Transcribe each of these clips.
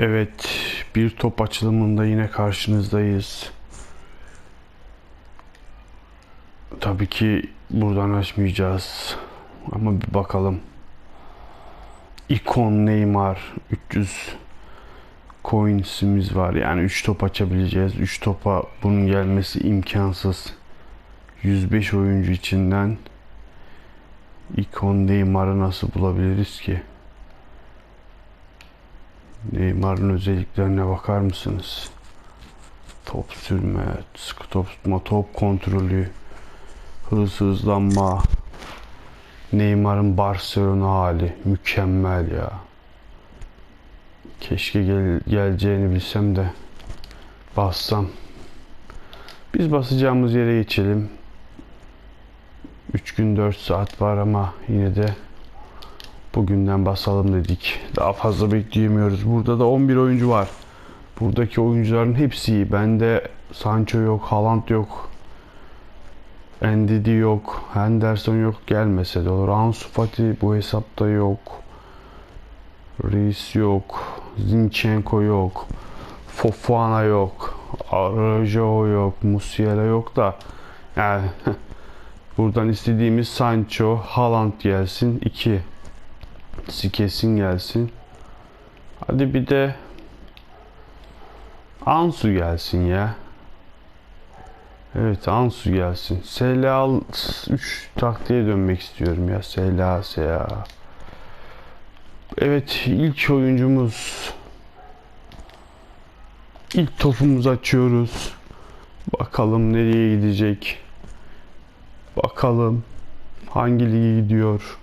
Evet, bir top açılımında yine karşınızdayız. Tabii ki buradan açmayacağız. Ama bir bakalım. İkon Neymar 300 coins'imiz var. Yani 3 top açabileceğiz. 3 topa bunun gelmesi imkansız. 105 oyuncu içinden İkon Neymar'ı nasıl bulabiliriz ki? Neymar'ın özelliklerine bakar mısınız? Top sürme, sıkı top tutma, top kontrolü, hız hızlanma. Neymar'ın Barcelona hali mükemmel ya. Keşke gel, geleceğini bilsem de bassam. Biz basacağımız yere geçelim. 3 gün 4 saat var ama yine de bugünden basalım dedik. Daha fazla bekleyemiyoruz. Burada da 11 oyuncu var. Buradaki oyuncuların hepsi iyi. Bende Sancho yok, Haaland yok. Ndidi yok, Henderson yok gelmese de olur. Ansu Fati bu hesapta yok. Reis yok. Zinchenko yok. Fofana yok. Arajo yok. Musiala yok da yani buradan istediğimiz Sancho, Haaland gelsin. 2 kesin gelsin. Hadi bir de Ansu gelsin ya. Evet Ansu gelsin. Sela 3 taktiğe dönmek istiyorum ya. Sela ya. Evet ilk oyuncumuz. İlk topumuzu açıyoruz. Bakalım nereye gidecek. Bakalım hangi lige gidiyor.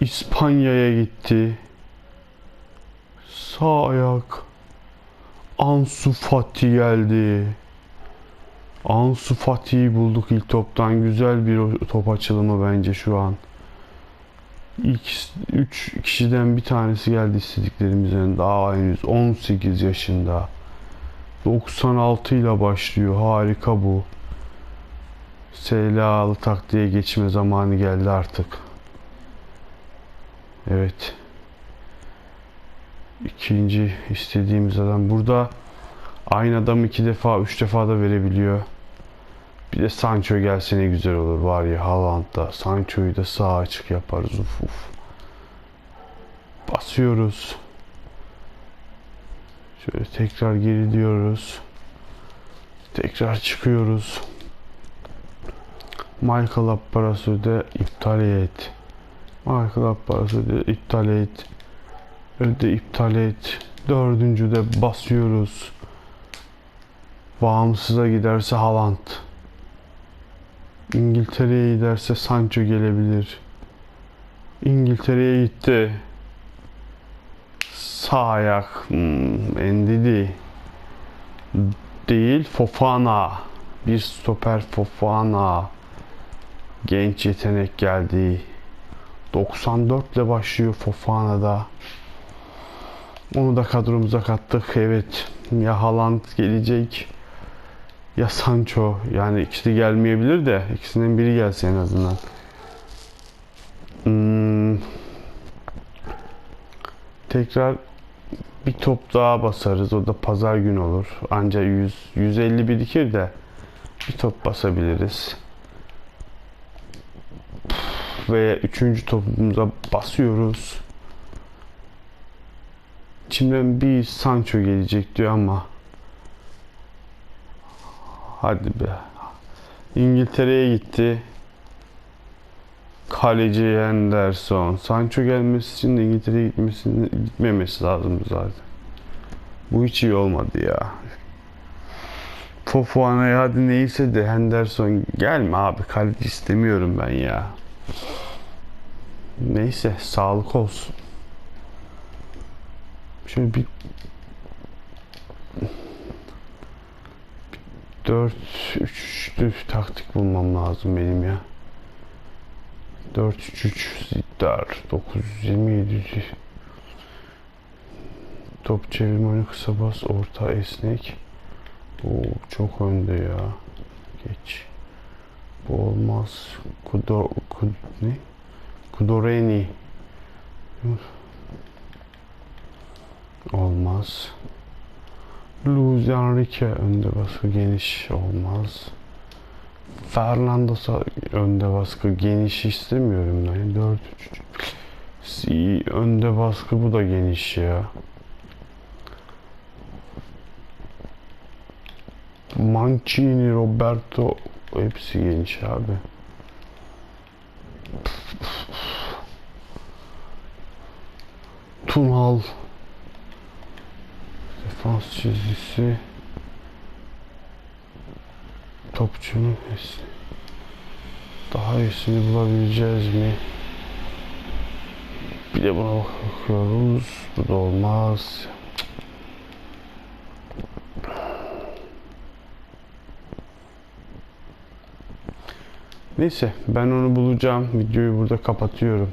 İspanya'ya gitti. Sağ ayak. Ansu Fati geldi. Ansu Fati'yi bulduk ilk toptan. Güzel bir top açılımı bence şu an. İlk 3 kişiden bir tanesi geldi istediklerimizden. Daha henüz 18 yaşında. 96 ile başlıyor. Harika bu. Selalı taktiğe geçme zamanı geldi artık. Evet. İkinci istediğimiz adam. Burada aynı adam iki defa, üç defa da verebiliyor. Bir de Sancho gelse ne güzel olur var ya Haaland'da. Sancho'yu da sağ açık yaparız. Uf uf. Basıyoruz. Şöyle tekrar geri diyoruz. Tekrar çıkıyoruz. Michael Apparas'ı da iptal et. Michael Apparas'ı da iptal et. Öde iptal et. Dördüncü de basıyoruz. Bağımsıza giderse Haaland. İngiltere'ye giderse Sancho gelebilir. İngiltere'ye gitti. Sağ ayak. Hmm, Ndidi. Değil Fofana. Bir stoper Fofana. Genç yetenek geldi. 94 ile başlıyor Fofana'da. Onu da kadromuza kattık. Evet. Ya Haaland gelecek ya Sancho. Yani ikisi gelmeyebilir de ikisinden biri gelse en azından. Hmm. Tekrar bir top daha basarız. O da pazar günü olur. Anca 100 150 birikir de bir top basabiliriz. Ve üçüncü topumuza basıyoruz. İçimden bir Sancho gelecek diyor ama hadi be. İngiltere'ye gitti. Kaleci Henderson. Sancho gelmesi için de İngiltere'ye gitmesi, gitmemesi lazım zaten. Bu hiç iyi olmadı ya. Fofana'ya hadi neyse de Henderson gelme abi kaleci istemiyorum ben ya. Neyse sağlık olsun. Şöyle bir 4 3'lü taktik bulmam lazım benim ya. 4 3 3 Ziddar 927 Top çevirme oyunu kısa bas orta esnek. Oo, çok önde ya. Geç. Olmaz. Kudo, kud, ne? Kudoreni. Olmaz. Luis Enrique önde baskı geniş olmaz. Fernando önde baskı geniş istemiyorum ben. 4 3 Si önde baskı bu da geniş ya. Mancini, Roberto hepsi geniş abi. Tunal defans çizgisi topçunun iyisi. daha iyisini bulabileceğiz mi? Bir de buna bakıyoruz. Bu da olmaz. Neyse ben onu bulacağım. Videoyu burada kapatıyorum.